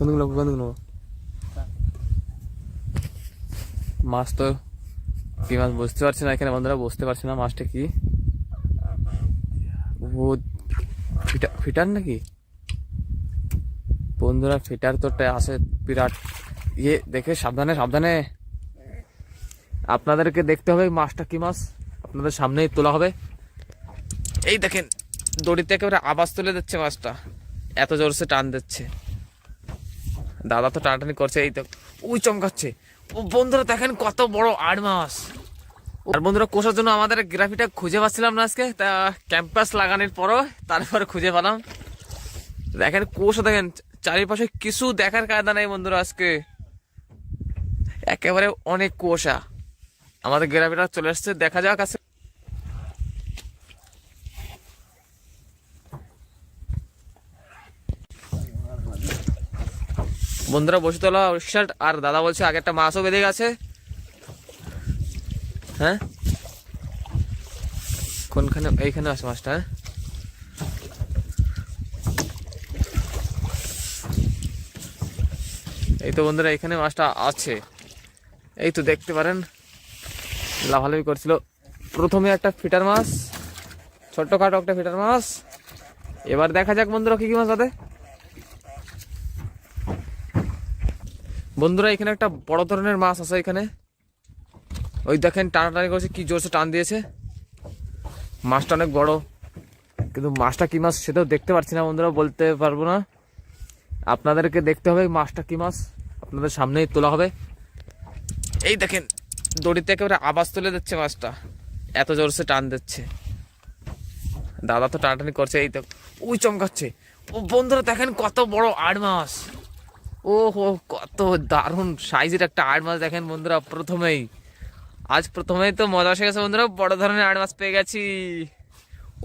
কোনগুলো কোনগুলো মাছ তো কি মাছ বুঝতে পারছি না এখানে বন্ধুরা, বুঝতে পারছি না মাছটা কি। ও, ফিটা- ফিটার নাকি? বন্ধুরা, ফিটার তোরটা আছে বিরাট। ইয়ে দেখে সাবধানে সাবধানে। আপনাদেরকে দেখতে হবে মাছটা কি মাছ। আপনাদের সামনেই তোলা হবে। এই দেখেন, দড়িতে একেবারে আবাজ তুলে দিচ্ছে মাছটা। এত জোরসে টান দিচ্ছে। দাদা তো টানাটানি করছে, এই তো ওই চমকাচ্ছে। ও বন্ধুরা, দেখেন কত বড় আট মাস আর বন্ধুরা, কোষার জন্য আমাদের গ্রাফিটা খুঁজে পাচ্ছিলাম না আজকে। তা, ক্যাম্পাস লাগানোর পরও তারপরে খুঁজে পেলাম। দেখেন, কোষা, দেখেন, চারিপাশে কিছু দেখার কায়দা নেই বন্ধুরা আজকে। একেবারে অনেক কুয়াশা আমাদের গ্রাফিটা চলে আসছে, দেখা যাক আছে বন্ধুরা বসে তোলা শার্ট আর দাদা বলছে আগে একটা মাছও বেঁধে গেছে। হ্যাঁ? কোনখানে, এইখানে আছে মাছটা হ্যাঁ? এই তো বন্ধুরা, এখানে মাছটা আছে। এই তো দেখতে পারেন লাভালাভি করছিল। প্রথমে একটা ফিটার মাছ ছোট্ট খাটো একটা ফিটার মাছ। এবার দেখা যাক বন্ধুরা কি কি মাছ আছে বন্ধুরা, এখানে একটা বড় ধরনের মাছ আছে এখানে। ওই দেখেন, টানাটানি করেছে, কি জোরসে টান দিয়েছে। মাছটা অনেক বড়। কিন্তু মাছটা কি মাছ সেটাও দেখতে পারছি না বন্ধুরা, বলতে পারব না। আপনাদেরকে দেখতে হবে মাছটা কি মাছ। আপনাদের সামনেই তোলা হবে। এই দেখেন, দড়িতে একেবারে আবাজ তুলে দিচ্ছে মাছটা। এত জোরসে টান দিচ্ছে। দাদা তো টানাটানি করছে, এই তো ওই চমকাচ্ছে। ও বন্ধুরা, দেখেন কত বড় আট মাছ ও হো কত দারুণ সাইজের একটা আট মাছ দেখেন বন্ধুরা, প্রথমেই। আজ প্রথমেই তো মজা এসে গেছে বন্ধুরা, বড় ধরনের আট মাছ পেয়ে গেছি।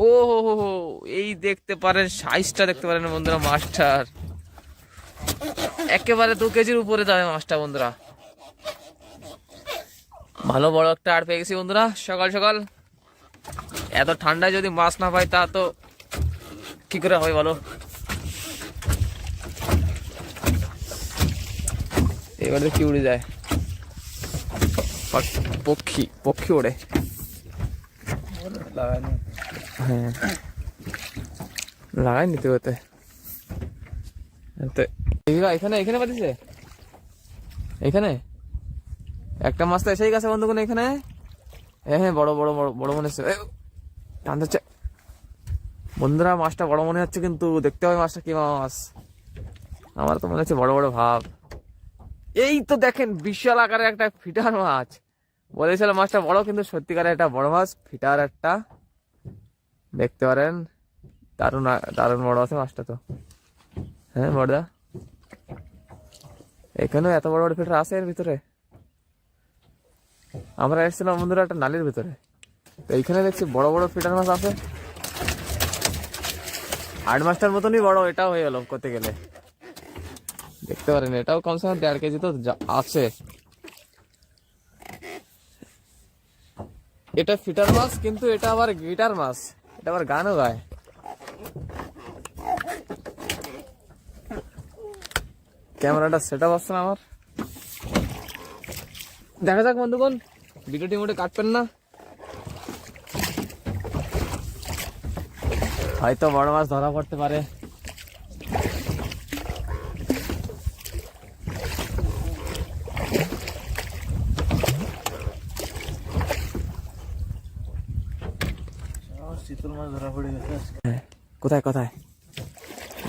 ও হো হো হো এই দেখতে পারেন সাইজটা দেখতে পারেন বন্ধুরা মাছটার একেবারে দু কেজির উপরে যাবে মাছটা বন্ধুরা। ভালো বড় একটা আট পেয়ে গেছি বন্ধুরা, সকাল সকাল। এত ঠান্ডায় যদি মাছ না পাই, তা তো কি করে হয় বলো? এবারে কি উড়ে যায়। পক্ষী পক্ষী ওড়ে। হ্যাঁ। লাগাই নিতে হতে এখানে এখানে পাতিছে এখানে? একটা মাছ তো এসেই গেছে বন্ধুগণ এখানে। হ্যাঁ হ্যাঁ বড় বড় বড় বড় মনে হচ্ছে। এ, টানতে হচ্ছে। বন্ধুরা মাছটা বড় মনে হচ্ছে কিন্তু দেখতে হবে মাছটা কি মাছ। আমার তো মনে হচ্ছে বড় বড় ভাব। এই তো দেখেন বিশাল আকারের একটা ফিটার মাছ। বলেছিল মাছটা বড়, কিন্তু সত্যিকারের একটা বড় মাছ, ফিটার একটা। দেখতে পারেন, দারুণ দারুণ বড় আছে মাছটা তো। হ্যাঁ বড়দা? এখানেও এত বড় বড় ফিটার আছে এর ভিতরে? আমরা এসেছিলাম বন্ধুরা একটা নালির ভিতরে। তো এইখানে দেখছি বড় বড় ফিটার মাছ আছে। আট মাছটার মতনই বড়, এটাও হয়ে গেল করতে গেলে। দেখতে পারেন, এটাও কমসে কম দেড় কেজি তো আছে। এটা ফিটার মাছ, কিন্তু এটা আবার গিটার মাছ। এটা আবার গানও গায়। ক্যামেরাটা সেট আপ আসছে না আমার? দেখা যাক বন্ধুগণ, ভিডিওটি মোটে কাটবেন না। হয়তো বড় মাছ ধরা পড়তে পারে শীতল মাছ ধরা পড়ে গেছে আজকে। হ্যাঁ, কোথায় কোথায়?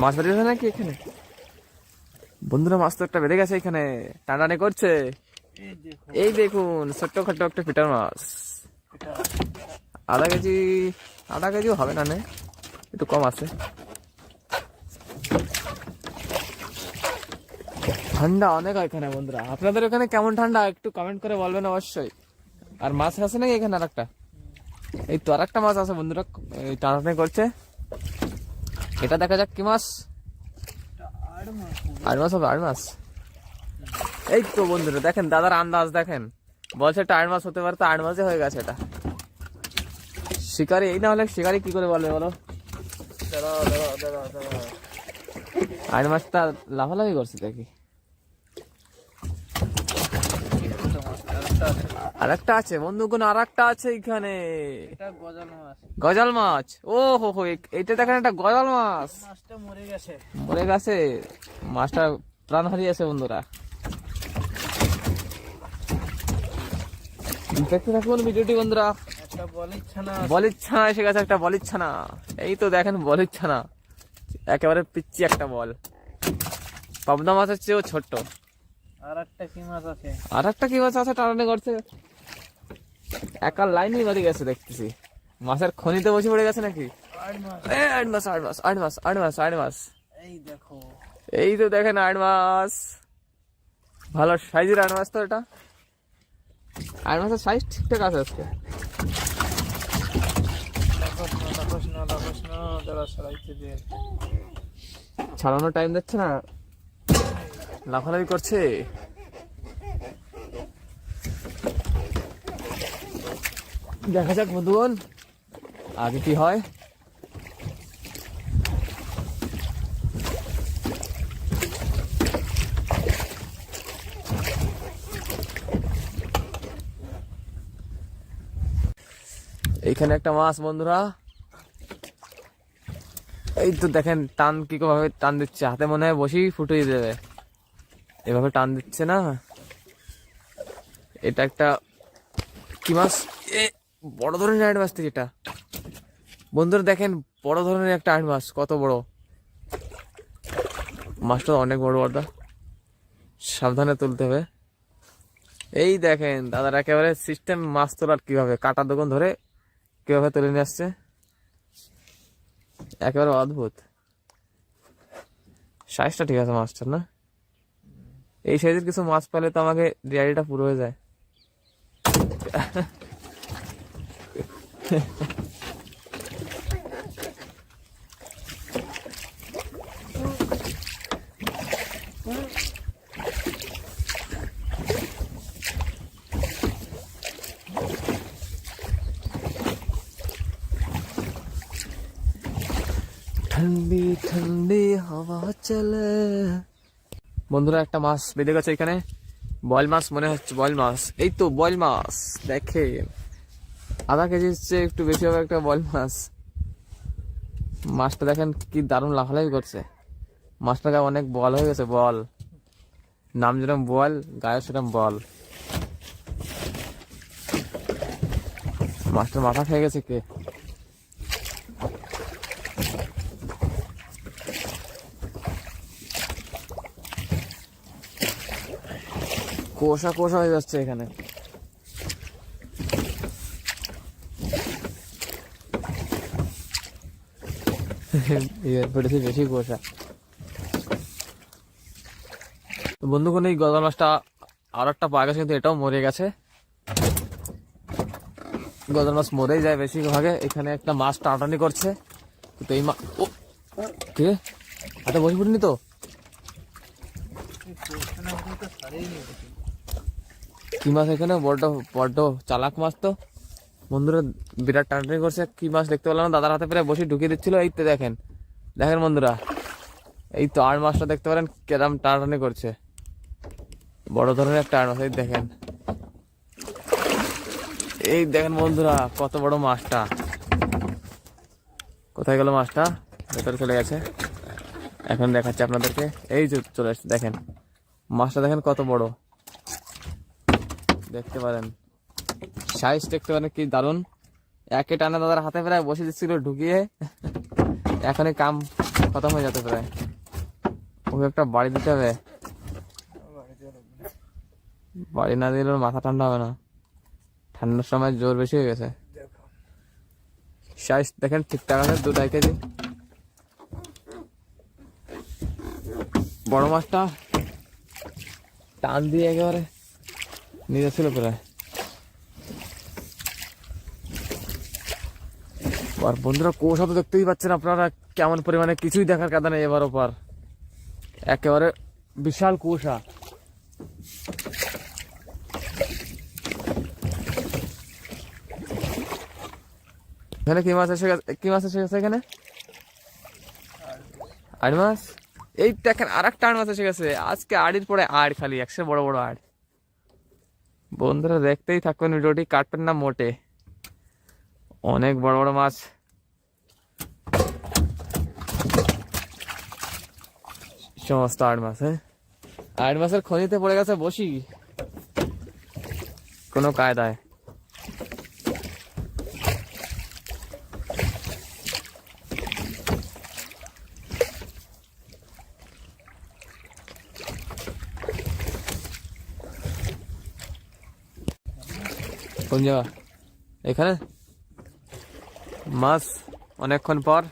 মাছ বেরিয়েছে নাকি এখানে? বন্ধুরা, মাছ তো একটা বেড়ে গেছে এখানে। টানাটানি করছে। এই দেখুন, ছোট্ট খাট্ট একটা ফিটার মাছ। আধা কেজি, আধা কেজিও হবে না, নে? একটু কম আছে। ঠান্ডা অনেক এখানে, বন্ধুরা। আপনাদের ওখানে কেমন ঠান্ডা? একটু কমেন্ট করে বলবেন অবশ্যই। আর মাছ আছে নাকি এখানে আর একটা এই তো আর একটা মাছ আছে, বন্ধুরা। এই টানাটানি করছে। এটা দেখা যাক কি মাছ। আট মাস হবে আট মাস এই তো বন্ধুরা, দেখেন দাদার আন্দাজ দেখেন। বলছে এটা আট মাস হতে পারে, তো আট মাসে হয়ে গেছে এটা। শিকারি, এই না হলে শিকারি কি করে বলবে বলো? আট মাসটা লাফালাফি করছে দেখি ছোট মাছ আরেকটা আছে আর একটা আছে বন্ধু কোন আর একটা আছে এখানে। এটা গজাল মাছ। গজাল মাছ? ও হো হো এটা দেখেন একটা গজাল মাছ। মাছটা মরে গেছে। মরে গেছে। মাছটা প্রাণ হারিয়েছে বন্ধুরা। দেখতে থাকুন ভিডিওটি বন্ধুরা। বলির ছানা বলির ছানা এসে গেছে একটা বলির ছানা এই তো দেখেন বলির ছানা একেবারে পিচ্ছি একটা বল। পাবদা মাছের চেয়েও ছোট্ট। আর একটা কি মাছ আছে? আর একটা কি মাছ আছে টানানি করছে? একার লাইনই মারি গেছে দেখতেছি। মাছের খনিতে বসে পড়ে গেছে নাকি? আট মাস আট মাস আট মাস আট মাস আট মাস এই দেখো। এই তো দেখেন আট মাস ভালো সাইজের আট মাস তো এটা। আট মাসের সাইজ ঠিকঠাক আছে আজকে। ছাড়ানোর টাইম দিচ্ছে না? লাফালাফি করছে? দেখা যাক বন্ধুগণ, আগে কি হয়? এইখানে একটা মাছ, বন্ধুরা। এই তো দেখেন, টান কি ভাবে টান দিচ্ছে, হাতে মনে হয় বসেই ফুটিয়ে দেবে। এভাবে টান দিচ্ছে না। এটা একটা কি মাছ? এ, বড় ধরনের আইড মাছ তো এটা বন্ধুরা দেখেন, বড় ধরনের একটা আইড মাছ, কত বড়। মাছটা অনেক বড় বড়। সাবধানে তুলতে হবে। এই দেখেন, দাদার একেবারে সিস্টেম মাছ তোলার কীভাবে কাটার দোকান ধরে কীভাবে তুলে নিয়ে আসছে। একেবারে অদ্ভুত। সাইজটা ঠিক আছে মাছটার, না? এই সাইজের কিছু মাছ পেলে তো আমাকে রিয়ালিটা পুরো হয়ে যায়। ঠান্ডি ঠান্ডি হাওয়া চলে বন্ধুরা, একটা মাছ বেঁধে গেছে এখানে। বয়েল মাছ মনে হচ্ছে বয়েল মাছ। এই তো বয়েল মাছ দেখে আধা কেজি হচ্ছে একটু বেশি হবে একটা বয়েল মাছ। মাছটা দেখেন কি দারুণ লাফালাফি করছে। মাছটা গায়ে অনেক বল হয়ে গেছে, বল। নাম যেরকম বল, গায়ে সেরকম বল। মাছটার মাথা খেয়ে গেছে কে? কোষা কোষা হয়ে যাচ্ছে এখানে। বেশি কোষা। তো বন্ধুগণ, এই গজাল মাছটা আর একটা পাওয়া গেছে, কিন্তু এটাও মরে গেছে। গজাল মাছ মরেই যায় বেশিরভাগে। এখানে একটা মাছ টাটানি করছে। কিন্তু এই মা, ও, কে? হাতে বসে পড়িনি তো এই কোষখানা তো ছাড়েই নিয়ে গেছে কি মাছ এখানে? বড্ড বড্ড চালাক মাছ তো। বন্ধুরা, বিরাট টানাটানি করছে। কি মাছ দেখতে পেলাম দাদার হাতে প্রায় বসে ঢুকিয়ে দিচ্ছিল। এই তো দেখেন। দেখেন বন্ধুরা, এই তো আর মাছটা দেখতে পারেন, কেরাম টানাটানি করছে। বড় ধরনের একটা আর মাছ, এই দেখেন। এই দেখেন বন্ধুরা, কত বড় মাছটা। কোথায় গেল মাছটা? ভেতরে চলে গেছে। এখন দেখাচ্ছি আপনাদেরকে। এই যে চলে আসছে, দেখেন। মাছটা দেখেন কত বড়। দেখতে পারেন। সাইজ দেখতে পারেন কি দারুণ একে টানে দাদার হাতে প্রায় বসে দিচ্ছিল, ঢুকিয়ে এখনই কাম খতম হয়ে যেতে প্রায়। ওকে একটা বাড়ি দিতে হবে। বাড়ি না দিলে মাথা ঠান্ডা হবে না। ঠান্ডার সময় জোর বেশি হয়ে গেছে। সাইজ দেখেন ঠিকঠাক আছে, দু ঢাই কেজি। বড় মাছটা টান দিয়ে একেবারে নিয়ে ছিল প্রায়। আর বন্ধুরা কোষা তো দেখতেই পাচ্ছেন আপনারা কেমন পরিমাণে, কিছুই দেখার কাদা নেই এবার ওপার। একেবারে বিশাল কুয়াশা। এখানে কি মাছ এসে গেছে কি মাছ এসে গেছে এখানে? আড় মাছ? এই দেখেন আর একটা আড় মাছ এসে গেছে। আজকে আড়ির পরে আড় খালি একশো বড় বড় আড়। বন্ধুরা দেখতেই থাকবেন ভিডিওটি কাটবেন না মোটে। অনেক বড় বড় মাছ। সমস্ত আট মাস হ্যাঁ? আট মাসের খনিতে পড়ে গেছে বসি। কোনো কায়দায়। কোন জায়গা এখানে মাছ অনেকক্ষণ পর,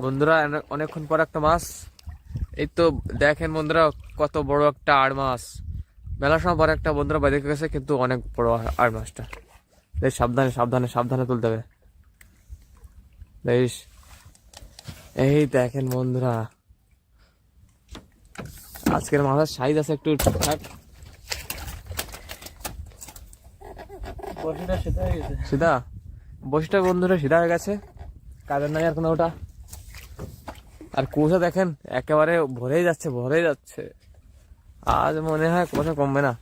বন্ধুরা অনেক- অনেকক্ষণ পর একটা মাছ। এই তো দেখেন বন্ধুরা, কত বড় একটা আড় মাছ। মেলার সময় পর একটা বন্ধুরা বাইরে গেছে, কিন্তু অনেক বড় আড় মাছটা। বেশ সাবধানে সাবধানে সাবধানে তুলতে হবে। বেশ। এই দেখেন বন্ধুরা, আজকের মাছের সাইজ আছে একটু ঠিকঠাক বসিটা সেটা হয়ে গেছে সিধা, বসিটা বন্ধুরা সিধা হয়ে গেছে। কাজের নাই আর কোনো ওটা। আর কুসা দেখেন, একেবারে ভরেই যাচ্ছে ভরেই যাচ্ছে। আজ মনে হয় কুসা কমবে না।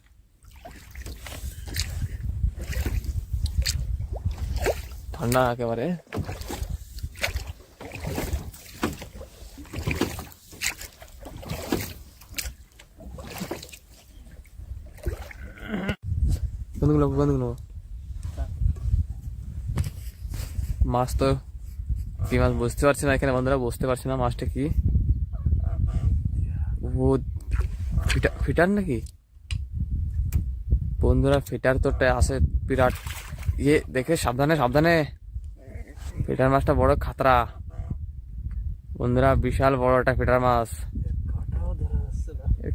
ঠান্ডা একেবারে। বন্ধুগুলো বন্ধুগুলো মাছ তো কি মাছ বুঝতে পারছি না এখানে, বন্ধুরা বুঝতে পারছি না মাছটা কি। ফিটার নাকি? বন্ধুরা, ফিটার তো আছে বিরাট ইয়ে দেখে সাবধানে সাবধানে। ফিটার মাছটা বড় খাতরা। বন্ধুরা, বিশাল বড় একটা ফিটার মাছ।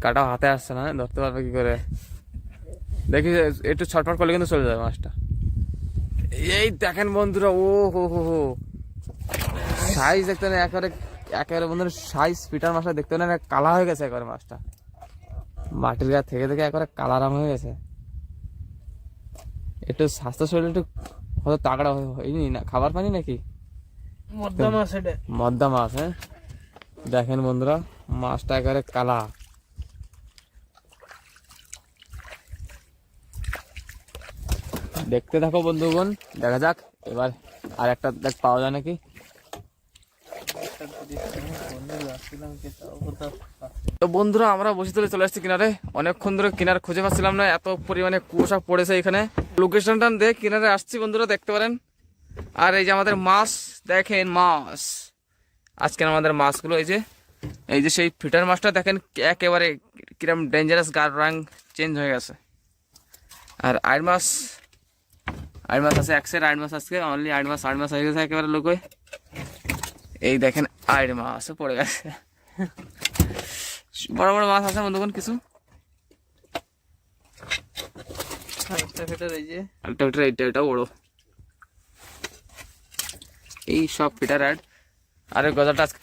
কাটা হাতে আসছে না, ধরতে পারবে কি করে? দেখি, একটু ছটফট করলে কিন্তু চলে যাবে মাছটা। এই দেখেন বন্ধুরা ও হো হো হো। সাইজ দেখতে না একেবারে একেবারে বন্ধুরা সাইজ পিটার মাছটা দেখতে না কালা হয়ে গেছে একেবারে মাছটা। মাটির গা থেকে থেকে একেবারে কালারাম হয়ে গেছে। একটু স্বাস্থ্য শরীর একটু হয়তো তাগড়া হয়ে- হয়নি না খাবার পানি নাকি? মধ্যম মাছ এটা। মদ্দা মাছ হ্যাঁ? দেখেন বন্ধুরা মাছটা একেবারে কালা দেখতে থাকো বন্ধুগণ। দেখা যাক, এবার আর একটা দেখ, পাওয়া যায় নাকি? তো বন্ধুরা, আমরা বসে তুলে চলে আসছি কিনারে। অনেকক্ষণ ধরে কিনার খুঁজে পাচ্ছিলাম না, এত পরিমাণে কুয়াশা পড়েছে এখানে। লোকেশনটা দিয়ে কিনারে আসছি বন্ধুরা, দেখতে পারেন। আর এই যে আমাদের মাছ, দেখেন মাছ। আজকের আমাদের মাছগুলো, এই যে এই যে সেই ফিটার মাছটা, দেখেন, একেবারে কিরম ডেঞ্জারাস গার রং চেঞ্জ হয়ে গেছে। আর আড় মাছ আড় মাছ আছে এক সাইড আড় মাছ আজকে অনলি আড় মাছ আড় মাছ হয়ে গেছে একেবারে লোক এই দেখেন আড় মাছও পড়ে গেছে। বড় বড় মাছ আছে বন্ধুগণ কিছু? একটা ফেটার এইটা এটা বড়। এই সব ফিটার অ্যাড আরে গজাটা আজকে